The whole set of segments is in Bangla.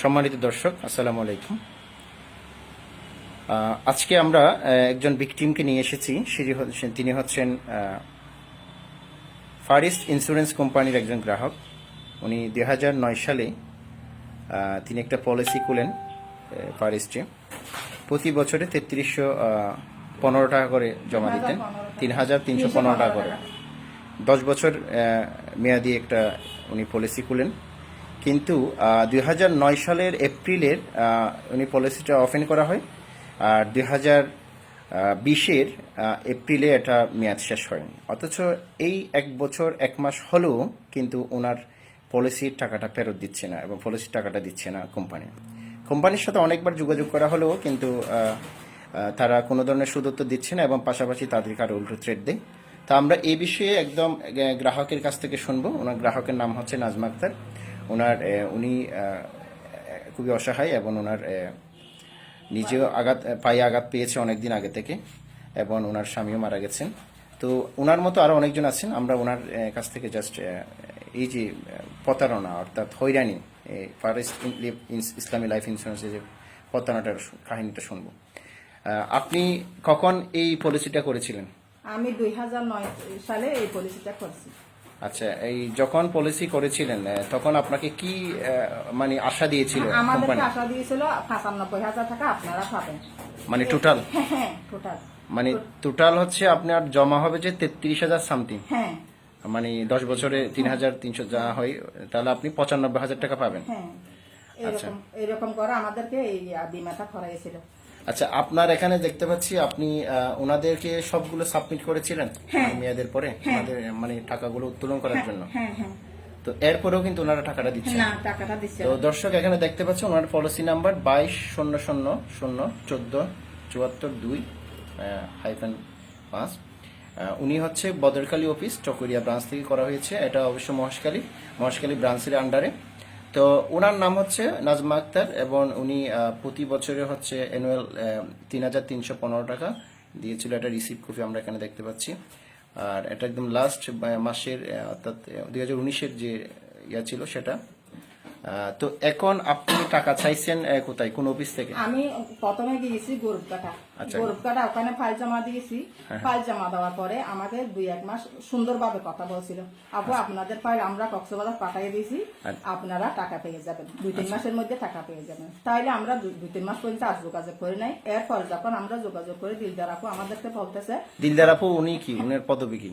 সম্মানিত দর্শক আসসালামু আলাইকুম। আজকে আমরা একজন ভিকটিমকে নিয়ে এসেছি। হচ্ছেন তিনি হচ্ছেন ফারিস্ট ইন্স্যুরেন্স কোম্পানির একজন গ্রাহক। উনি দু হাজার নয় সালে তিনি একটা পলিসি খুলেন ফারিস্টে প্রতি বছরে তেত্রিশশো পনেরো টাকা করে জমা দিতেন। তিন হাজার তিনশো পনেরো টাকা করে। দশ বছর মেয়াদি একটা উনি পলিসি খুলেন। কিন্তু দুই সালের এপ্রিলের উনি পলিসিটা অফেন করা হয়। আর দুই হাজার বিশের এপ্রিলে এটা মেয়াদ শেষ হয়। অথচ এই এক বছর, এক মাস হলেও কিন্তু ওনার পলিসির টাকাটা ফেরত দিচ্ছে না এবং পলিসির টাকাটা দিচ্ছে না কোম্পানি। কোম্পানির সাথে অনেকবার যোগাযোগ করা হলেও কিন্তু তারা কোনো ধরনের সুদত্ব দিচ্ছে না এবং পাশাপাশি তাদেরকে আরও উল্টো থ্রেড দেয়। তা আমরা এই বিষয়ে একদম গ্রাহকের কাছ থেকে শুনব। ওনার গ্রাহকের নাম হচ্ছে নাজমা আক্তার। ওনার উনি খুবই অসহায় এবং ওনার নিজেও আঘাত পায়ে আঘাত পেয়েছে অনেকদিন আগে থেকে এবং ওনার স্বামীও মারা গেছেন। তো ওনার মতো আরও অনেকজন আছেন। আমরা ওনার কাছ থেকে জাস্ট এই যে প্রতারণা অর্থাৎ হয়রানি এই ফারেস্ট ইসলামী লাইফ ইন্স্যুরেন্সের যে প্রতারণাটার কাহিনীটা শুনব। আপনি কখন এই পলিসিটা করেছিলেন? আমি দুই হাজার নয় সালে এই পলিসিটা করছি। আচ্ছা এই যখন পলিসি করেছিলেন তখন আপনাকে কি মানে আশা দিয়েছিল আমাদেরকে আশা দিয়েছিল পঁচানব্বই হাজার টাকা আপনারা পাবেন। মানে টোটাল হ্যাঁ হ্যাঁ টোটাল মানে টোটাল হচ্ছে আপনার জমা হবে যে তেত্রিশ হাজার সামথিং হ্যাঁ। মানে দশ বছরে তিন হাজার তিনশো যা হয় তাহলে আপনি পঁচানব্বই হাজার টাকা পাবেন। হ্যাঁ। আচ্ছা। এরকম এরকম করে আমাদেরকে এই বিমাটা করাইছিল আচ্ছা আপনার এখানে দেখতে পাচ্ছি আপনি ওনাদেরকে সবগুলো সাবমিট করেছিলেন মেয়াদের পরে ওনাদের মানে টাকাগুলো উত্তোলন করার জন্য। হ্যাঁ হ্যাঁ। তো এরপরেও কিন্তু ওনারা টাকাটা দিচ্ছেন। না টাকাটা দিচ্ছে তো দর্শক এখানে দেখতে পাচ্ছেন ওনার পলিসি নাম্বার বাইশ শূন্য শূন্য শূন্য চোদ্দ চুয়াত্তর দুই হাইফেন পাঁচ। উনি হচ্ছে বদরকালী অফিস চকরিয়া ব্রাঞ্চ থেকে করা হয়েছে। এটা অবশ্য মহেশখালী মহেশখালী ব্রাঞ্চের আন্ডারে তো ওনার নাম হচ্ছে নাজমা আক্তার এবং উনি প্রতি বছরে হচ্ছে অ্যানুয়াল তিন হাজার তিনশো পনেরো টাকা দিয়েছিল এটা রিসিভ কপি আমরা এখানে দেখতে পাচ্ছি। আর এটা একদম লাস্ট মাসের অর্থাৎ দুই হাজার উনিশের যে ইয়া ছিল সেটা। তো এখন আপনি টাকা চাইছেন কোথায়? কোন অফিস থেকে? আমি প্রথমে গিয়েছি গরুপকাটা আচ্ছা। গরুপকাটা ওখানে ফাইল জমা দিয়েছি। ফাইল জমা দেওয়ার পরে আমাকে দুই এক মাস সুন্দরভাবে কথা বলছিল। আপু আপনাদের ফাইল আমরা কক্সবাজার পাঠিয়ে দিয়েছি। আচ্ছা। আপনারা টাকা পেয়ে যাবেন। দুই তিন মাসের মধ্যে টাকা পেয়ে যাবেন। তাইলে আমরা দুই তিন মাস পর্যন্ত আর যোগাযোগ করি নাই। এরপর যখন আমরা যোগাযোগ করে দিলদার আপু আমাদেরকে বলতেছে দিলদার আপু উনি কি? উনার পদবি কি?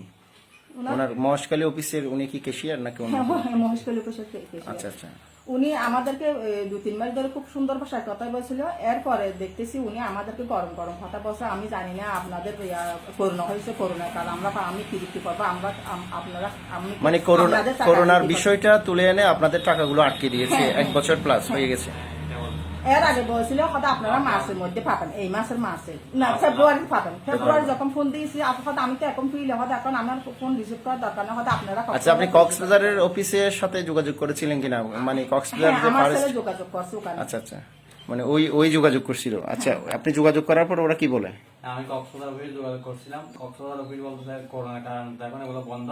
ওনার মহেশখালী অফিসের উনি কি কেশিয়ার নাকি হ্যাঁ, মহেশখালী আচ্ছা আচ্ছা। উনি আমাদেরকে দু দুই তিন মাস ধরে খুব সুন্দর ভাষায় কথা বলছিল। এরপরে দেখতেছি উনি আমাদেরকে গরম গরম কথা বলছে। আমি জানি না আপনাদের করোনা হয়েছে করোনার কারণ আমরা আমি কি বিক্রি করব আমরা আপনারা মানে করোনা করোনার বিষয়টা তুলে এনে আপনাদের টাকাগুলো আটকে দিয়েছে এক বছর প্লাস হয়ে গেছে। এর আগে বলছিল হয়তো আপনারা মাসের মধ্যে পাবেন এই মাসের মাসে না ফেব্রুয়ারি পাবেন। ফেব্রুয়ারি। যখন ফোন দিয়েছি আপনি আমি তো এখন হয়তো এখন আমার ফোন রিসিভ করার দরকার না হয়তো আপনারা আচ্ছা আপনি কক্সবাজারের অফিসের সাথে যোগাযোগ করেছিলেন কিনা? মানে কক্সবাজার হ্যাঁ আমার ছেলে যোগাযোগ করছে ওখানে। আচ্ছা আচ্ছা। মানে ওই ওই যোগাযোগ করছিল। আচ্ছা আপনি যোগাযোগ করার পর ওরা কি বলে? আমি কক্সবাজার অফিসে যোগাযোগ করছিলাম। কক্সবাজার অফিস বলতেছে করোনার কারণ এখন এগুলো বন্ধ।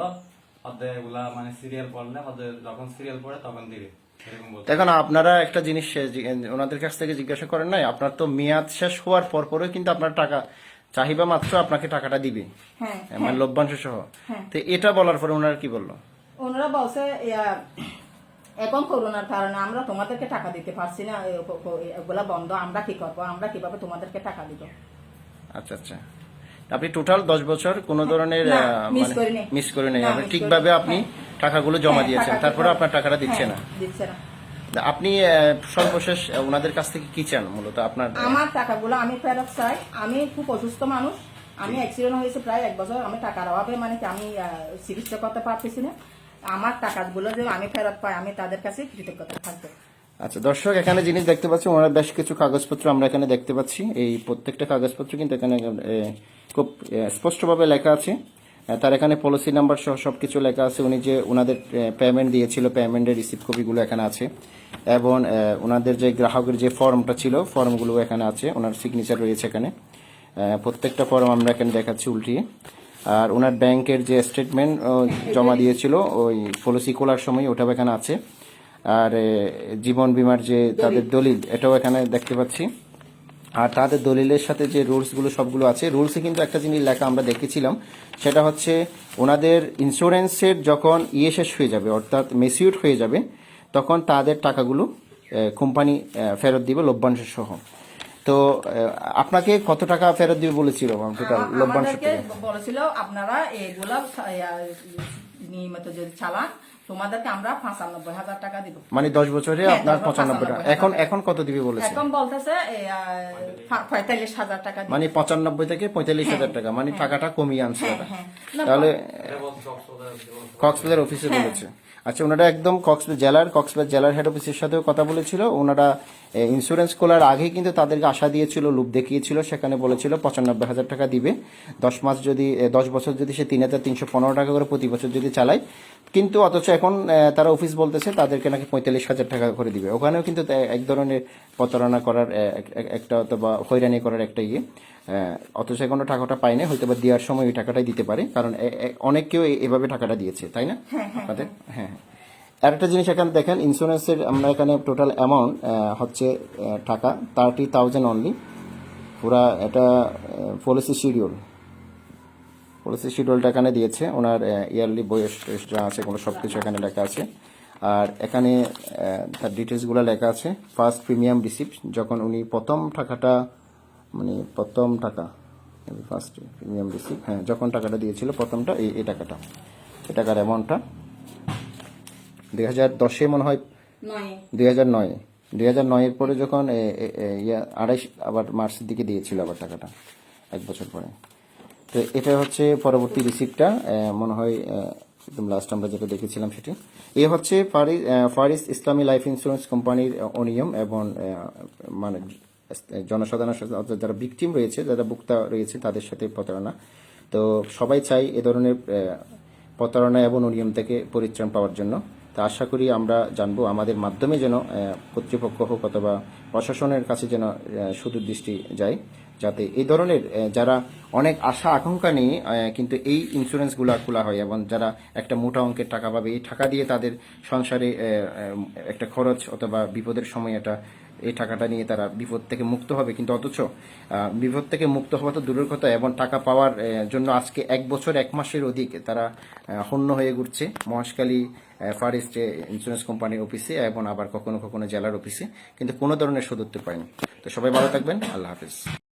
ওদের এগুলা মানে সিরিয়াল পড়লে যখন সিরিয়াল পড়ে তখন দিবে। এখন আপনারা একটা জিনিস ওনাদের কাছ থেকে জিজ্ঞাসা করেন নাই আপনার তো মেয়াদ শেষ হওয়ার পর পরেও কিন্তু আপনার টাকা চাহিবা মাত্র আপনাকে টাকাটা দিবে। হ্যাঁ মানে লভ্যাংশ সহ। হ্যাঁ। তো এটা বলার পরে ওনারা কি বলল? ওনারা বলছে ইয়া, এখন করোনার কারণে আমরা তোমাদেরকে টাকা দিতে পারছি না এগুলা বন্ধ আমরা কি করব? আমরা কীভাবে তোমাদেরকে টাকা দিব? আচ্ছা আচ্ছা। আপনি টোটাল দশ বছর কোন ধরনের। মিস করে নেই না, আপনি miss ঠিকভাবে আপনি। টাকাগুলো জমা হ্যাঁ, দিয়েছেন তারপরে আপনার টাকাটা দিচ্ছে হ্যাঁ, না। দিচ্ছে না। আপনি আহ, সর্বশেষ আহ, ওনাদের কাছ থেকে কি চান মূলত আপনার? আমার টাকাগুলো আমি ফেরত চাই। আমি খুব অসুস্থ মানুষ। আমি অ্যাক্সিডেন্ট হয়েছে প্রায় এক বছর। আমি টাকার অভাবে মানে কি আমি আহ, চিকিৎসা করতে পারতেছি না। আমার টাকাগুলো যে আমি ফেরত পাই আমি তাদের কাছে কৃতজ্ঞতা থাকব। আচ্ছা দর্শক এখানে জিনিস দেখতে পাচ্ছি ওনার বেশ কিছু কাগজপত্র আমরা এখানে দেখতে পাচ্ছি। এই প্রত্যেকটা কাগজপত্র কিন্তু এখানে এ, খুব এ, স্পষ্টভাবে লেখা আছে। তার এখানে পলিসি নাম্বার সহ সব কিছু লেখা আছে। উনি যে ওনাদের পেমেন্ট দিয়েছিল পেমেন্টের রিসিপ্ট কপিগুলো এখানে আছে। এবং ওনাদের যে গ্রাহকের যে ফর্মটা ছিল ফর্মগুলো এখানে আছে। ওনার সিগনেচার রয়েছে এখানে। প্রত্যেকটা ফর্ম আমরা এখানে দেখাচ্ছি উল্টিয়ে আর ওনার ব্যাংকের যে স্টেটমেন্ট জমা দিয়েছিল ওই পলিসি খোলার সময় ওটাও এখানে আছে। আর জীবন বিমার যে তাদের দলিল এটাও এখানে দেখতে পাচ্ছি। আর তাদের দলিলের সাথে যে রুলসগুলো সবগুলো আছে রুলসে কিন্তু একটা জিনিস লেখা আমরা দেখেছিলাম সেটা হচ্ছে ওনাদের ইন্স্যুরেন্সের যখন ইয়ে শেষ হয়ে যাবে অর্থাৎ মেসিউর হয়ে যাবে তখন তাদের টাকাগুলো কোম্পানি ফেরত দিবে লভ্যাংশ সহ। তো আপনাকে কত টাকা ফেরত দিবে বলেছিল টোটাল লভ্যাংশ বলেছিল আপনারা এগুলা নিয়মিত যদি চালান তোমাদেরকে আমরা পঁচানব্বই হাজার টাকা দিব। মানে দশ বছরে হ্যাঁ, আপনার পঁচানব্বই টাকা। এখন এখন কত দিবে বলেছে এখন বলতেছে পঁয়তাল্লিশ হাজার টাকা মানে পঁচানব্বই থেকে পঁয়তাল্লিশ হাজার টাকা মানে টাকাটা কমিয়ে আনছে। হ্যাঁ তাহলে কক্সবাজার অফিসে বলেছে। আচ্ছা ওনারা একদম কক্সবাজার জেলার কক্সবাজার জেলার হেড অফিসের সাথেও কথা বলেছিল। ওনারা ইন্স্যুরেন্স খোলার আগেই কিন্তু তাদেরকে আশা দিয়েছিল লুপ দেখিয়েছিল সেখানে বলেছিল পঁচানব্বই হাজার টাকা দিবে। দশ মাস যদি দশ বছর যদি সে তিন হাজার তিনশো পনেরো টাকা করে প্রতি বছর যদি চালায় কিন্তু অথচ এখন তারা অফিস বলতেছে তাদেরকে নাকি পঁয়তাল্লিশ হাজার টাকা করে দিবে। ওখানেও কিন্তু এক ধরনের প্রতারণা করার একটা অথবা হয়রানি করার একটা ইয়ে। অথচ এখনও টাকাটা পায়নি হয়তো বা দেওয়ার সময় ওই টাকাটাই দিতে পারে। কারণ অনেকেও এভাবে টাকাটা দিয়েছে তাই না? আপনাদের? হ্যাঁ। হ্যাঁ আর একটা জিনিস এখানে দেখেন ইন্স্যুরেন্সের আমরা এখানে টোটাল অ্যামাউন্ট হচ্ছে টাকা থার্টি থাউজেন্ড অনলি পুরা এটা পলিসি শিডিউল পলিসি শিডিউলটা এখানে দিয়েছে। ওনার ইয়ারলি বয়স যা আছে কোনো সব কিছু এখানে লেখা আছে। আর এখানে তার ডিটেলসগুলো লেখা আছে। ফার্স্ট প্রিমিয়াম রিসিপ্ট যখন উনি প্রথম টাকাটা মানে প্রথম টাকা ফার্স্ট প্রিমিয়াম রিসিপ্ট হ্যাঁ যখন টাকাটা দিয়েছিল প্রথমটা এই এই টাকাটা এই টাকার অ্যামাউন্টটা দুই হাজার দশে মনে হয় দুই হাজার নয়। দুই হাজার নয়ের পরে যখন এ, এ, এ, আড়াইশ আবার মার্চের দিকে দিয়েছিল আবার টাকাটা এক বছর পরে। তো এটা হচ্ছে পরবর্তী রিসিপ্টটা মনে হয় একদম লাস্ট আমরা যেটা দেখেছিলাম সেটি। এ হচ্ছে ফারিস ইসলামী লাইফ ইন্স্যুরেন্স কোম্পানির অনিয়ম এবং মানে জনসাধারণের সাথে যারা ভিকটিম রয়েছে যারা ভোক্তা রয়েছে তাদের সাথে প্রতারণা। তো সবাই চাই এ ধরনের প্রতারণা এবং অনিয়ম থেকে পরিত্রাণ পাওয়ার জন্য। তা আশা করি আমরা জানব আমাদের মাধ্যমে যেন কর্তৃপক্ষ হোক অথবা প্রশাসনের কাছে যেন আহ, সুদূরদৃষ্টি যায় যাতে এই ধরনের যারা অনেক আশা, আকাঙ্ক্ষা নিয়ে কিন্তু এই ইন্স্যুরেন্সগুলো খোলা হয় এবং যারা একটা মোটা অঙ্কের টাকা পাবে, এই টাকা দিয়ে তাদের সংসারে একটা খরচ অথবা বিপদের সময় এটা, এই টাকাটা নিয়ে তারা বিপদ থেকে মুক্ত হবে। কিন্তু অথচ বিপদ থেকে মুক্ত হওয়া তো দূরের কথা এবং টাকা পাওয়ার জন্য আজকে এক বছর, এক মাসের অধিক তারা হন্য হয়ে ঘুরছে। মহেশখালী ফারেস্ট ইন্স্যুরেন্স কোম্পানির অফিসে এবং আবার কখনো কখনো জেলার অফিসে কিন্তু কোনো ধরনের সদুত্তর পায়নি। তো সবাই ভালো থাকবেন। আল্লাহ হাফিজ।